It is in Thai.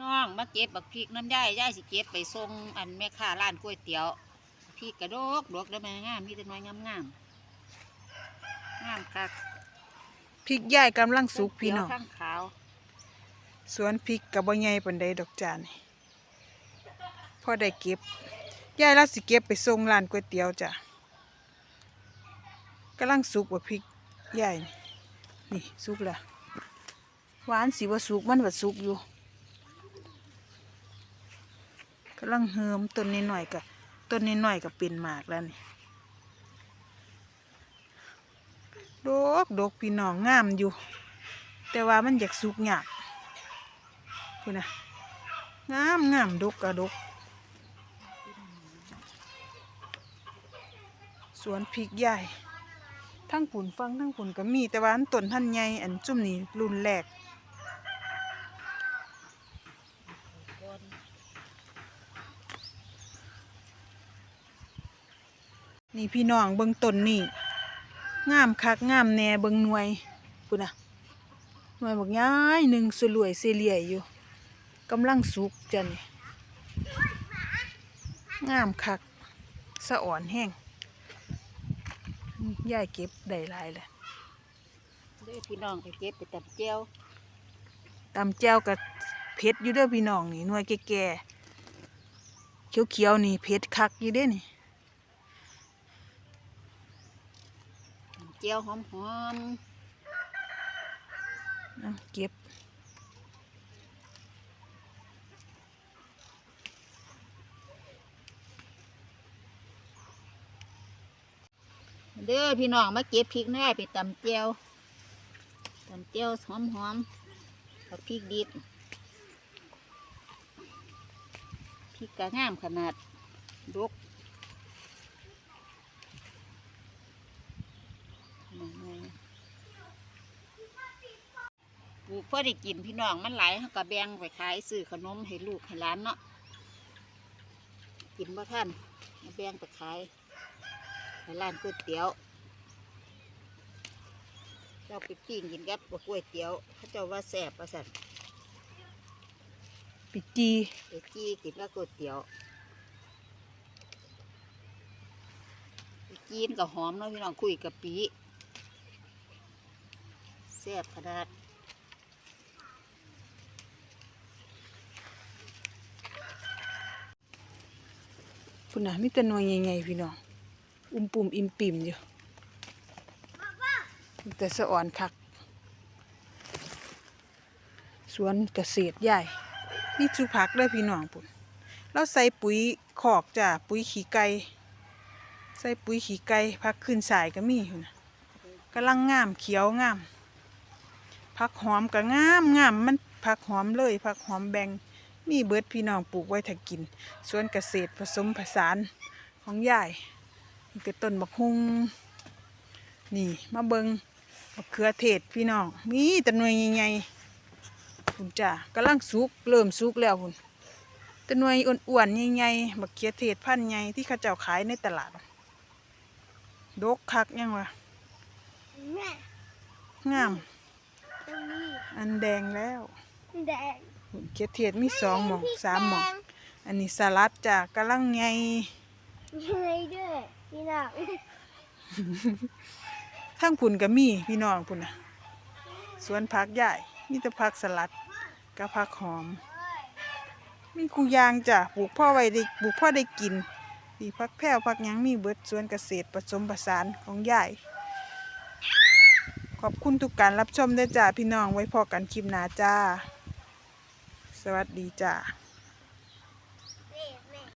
น้องมาเก็บบักพริกน้ำย่ายย่ายสิเก็บไปส่งอันแม่ค้าร้านก๋วยเตี๋ยวพริกกระโดกดกแล้วแม่งามมีแต่น้อยงามงามๆงามคักพริกย่ายกำลังสุกพี่น้องเขียวข้างขาวสวนพริกกับบ่ใหญ่ปานใดดอกจานนี่พอได้เก็บยายเราสิเก็บไปส่งร้านก๋วยเตี๋ยวจ้ะกำลังสุกว่าพริกยายนี่นี่สุกแล้วหวานสิว่าสุกมันว่าสุกอยู่ กำลังเฮิมต้นนิดหน่อยๆกับต้นนิดหน่อยๆกับเป็นหมากแล้วนี่ดกดกพี่น้องงามอยู่ แต่ว่ามันอยากสุกหยากคุณนะงามงามดกกระดก สวนพริกใหญ่ทั้งผุนฟังทั้งผุนก็มีแต่ว่าอันต้นท่านใหญ่อันจุ่มนี่รุ่นแรก นี่พี่น้องเบิ่งต้นนี่งามคักงามแน่เบิ่งหน่วยพุ่นน่ะหน่วยบักย้ายหนึ่งสลวยเสเลียอยู่กำลังสุกจ้ะนี่งามคักสะอ่อนแห้งยายเก็บได้หลายเลยเด้อพี่น้องไปเก็บไปตับเจียวตำแจ้วกับเผ็ดอยู่เด้อพี่น้องนี่หน่วยแก่ๆเขียวๆนี่เผ็ดคักอยู่เด้นี่ ตำ เจียวหอมหอมเอาเก็บๆเด้อพี่น้องมาเก็บพริกแน่ไปตำเจียวตำเจียวหอมหอมๆกับพริกดิบพริกกะงามขนาดดก ปลูกเพื่อได้กินพี่น้องมันหลายเขาก็แบ่งไปขายซื้อขนมให้ลูกให้หลานเนาะกินบ่ท่านเอาแบ่งไปขายให้ร้านก๋วยเตี๋ยว เราไปปิ้งกินกับก๋วยเตี๋ยวเขาเจ้าว่าแซ่บประสันปิจีไปจี้กินกับก๋วยเตี๋ยวไปจีนกับหอมเนาะพี่น้องคุยกับปีแซ่บขนาด พุ่นน่ะมีแต่หน่วยใหญ่ๆพี่น้องอุ้มปุ่มอิ่มปิ่มอยู่แต่สะอ่อนคัก สวนเกษตรใหญ่นี่จูผักเด้พี่น้องปุ่นเราใส่ปุ๋ยขอกจ้ะปุ๋ยขี้ไก่ใส่ปุ๋ยขี้ไก่พักขึ้นสายก็มีอยู่นะกำลังงามเขียวงามผักหอมก็งามงามมันผักหอมเลยผักหอมแบง มีเบิดพี่น้องปลูกไว้ถ้ากินสวนเกษตรผสมผสานของยายนี่ก็ต้นบักฮุงนี่มาเบิงมะเขือเทศพี่น้องมีแต่หน่วยใหญ่ๆคุณจ้ากำลังสุกเริ่มสุกแล้วคุณแต่หน่วยอ้วนๆใหญ่ๆมะเขือเทศพันธุ์ใหญ่ที่เขาเจ้าขายในตลาดดกคักยังวะแม่งามตรงนี้อันแดงแล้ว แดง มะเขือเทศมีสองหมองสามหมอง อันนี้สลัดจ้ากำลังใหญ่ยังไงด้วยพี่น้องทั้งพุ่นก็มีพี่น้องพุ่นนะสวนผักใหญ่มีแต่ผักสลัดกับผักหอม มีคูยางจ้ะปลูกพ่อไว้ได้ปลูกพ่อได้กินดีผักแพรวผักหยังมีเบิดสวนเกษตรผสมผสานของยายขอบคุณทุกการรับชมด้วยจ้าพี่น้องไว้พอกันคลิปหน้าจ้า สวัสดีจ้า